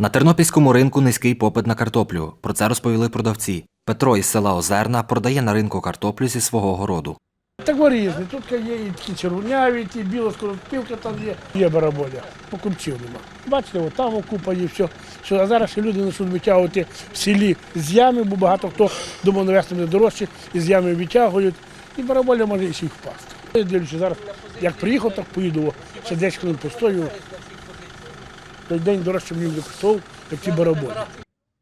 На тернопільському ринку низький попит на картоплю. Про це розповіли продавці. Петро із села Озерна продає на ринку картоплю зі свого городу. Так різні. Тут є і такі червоняві, ті біла скороспілка там є. Є бараболя, покупців нема. Бачите, от там окупа є все. Що, а зараз ще люди почнуть витягувати в селі з ями, бо багато хто думав навести не дорожче, і з ями витягують. І бараболя може і всіх впасти. Я дивлюся, зараз як приїхав, так поїду. Ще 10 хвилин постою. Той день дорожче мені вже як ті бараболі.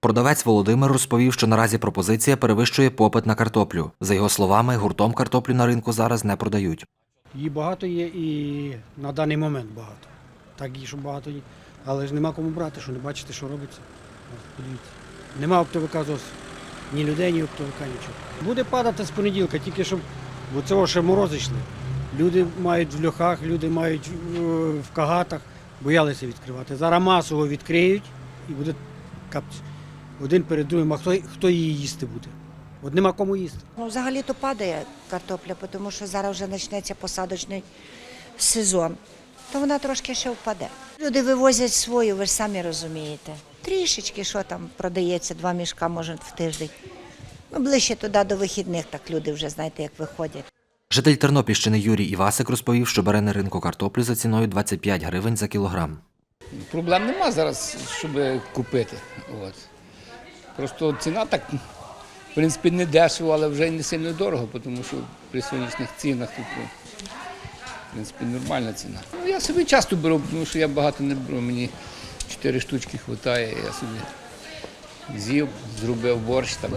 Продавець Володимир розповів, що наразі пропозиція перевищує попит на картоплю. За його словами, гуртом картоплю на ринку зараз не продають. Її багато є і на даний момент багато. Так її, що багато є. Але ж нема кому брати, що не бачите, що робиться. Подивіться. Нема оптовика зовсім. Ні людей, ні оптовика, нічого. Буде падати з понеділка, тільки щоб. Бо цього ще морози йшли. Люди мають в льохах, люди мають е, в кагатах, боялися відкривати. Зараз масово відкриють і буде капці. Один перед другим, а хто, хто її їсти буде? От нема кому їсти. Ну, взагалі-то падає картопля, тому що зараз вже почнеться посадочний сезон. То вона трошки ще впаде. Люди вивозять свою, ви ж самі розумієте. Трішечки, що там продається, два мішка може в тиждень. Ну, ближче туди до вихідних, так люди вже знаєте, як виходять. Житель Тернопільщини Юрій Івасик розповів, що бере на ринку картоплю за ціною 25 гривень за кілограм. Проблем нема зараз, щоб купити. От. Просто ціна так, в принципі, не дешево, але вже й не сильно дорого, тому що при сьогоднішніх цінах тут, ну, в принципі, нормальна ціна. Ну, я собі часто беру, тому що я багато не беру. Мені чотири штучки вистачає, я собі з'їв, зробив борщ, там,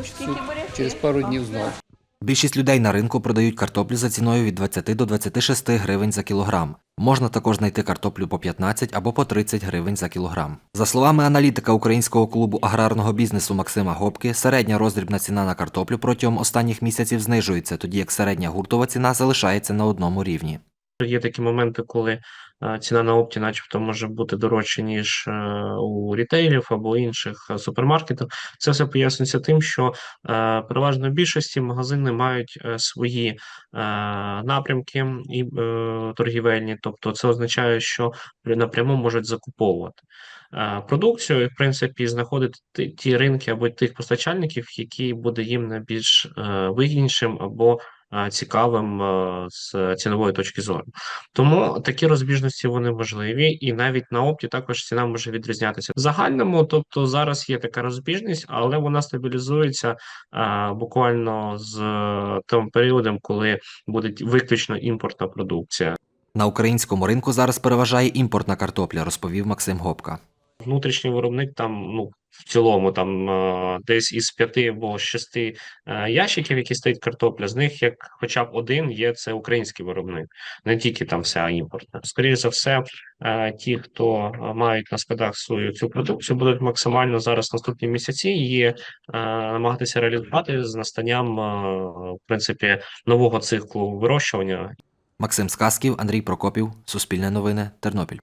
через пару днів знову. Більшість людей на ринку продають картоплю за ціною від 20 до 26 гривень за кілограм. Можна також знайти картоплю по 15 або по 30 гривень за кілограм. За словами аналітика українського клубу аграрного бізнесу Максима Гопки, середня роздрібна ціна на картоплю протягом останніх місяців знижується, тоді як середня гуртова ціна залишається на одному рівні. Є такі моменти, коли е, ціна на опті, начебто, може бути дорожча, ніж е, у рітейлів або інших е, супермаркетів. Це все пояснюється тим, що переважно в більшості магазини мають свої напрямки і торгівельні, тобто це означає, що напряму можуть закуповувати. Продукцію і, в принципі, знаходити ті- ринки або тих постачальників, які буде їм найбільш вигіднішим або цікавим е, з цінової точки зору. Тому такі розбіжності вони можливі, і навіть на опті також ціна може відрізнятися. В загальному, тобто зараз є така розбіжність, але вона стабілізується е, буквально з е, тим періодом, коли буде виключно імпортна продукція. На українському ринку зараз переважає імпортна картопля, розповів Максим Гопка. Внутрішній виробник там, ну, в цілому, там е, десь із п'яти або шести е, ящиків, які стоїть картопля, з них як хоча б один є це український виробник, не тільки там вся імпортна. Скоріше за все, е, ті, хто мають на складах свою цю продукцію, будуть максимально зараз наступні місяці її намагатися реалізувати з настанням в принципі нового циклу вирощування Максим Сказків, Андрій Прокопів, Суспільне новини, Тернопіль.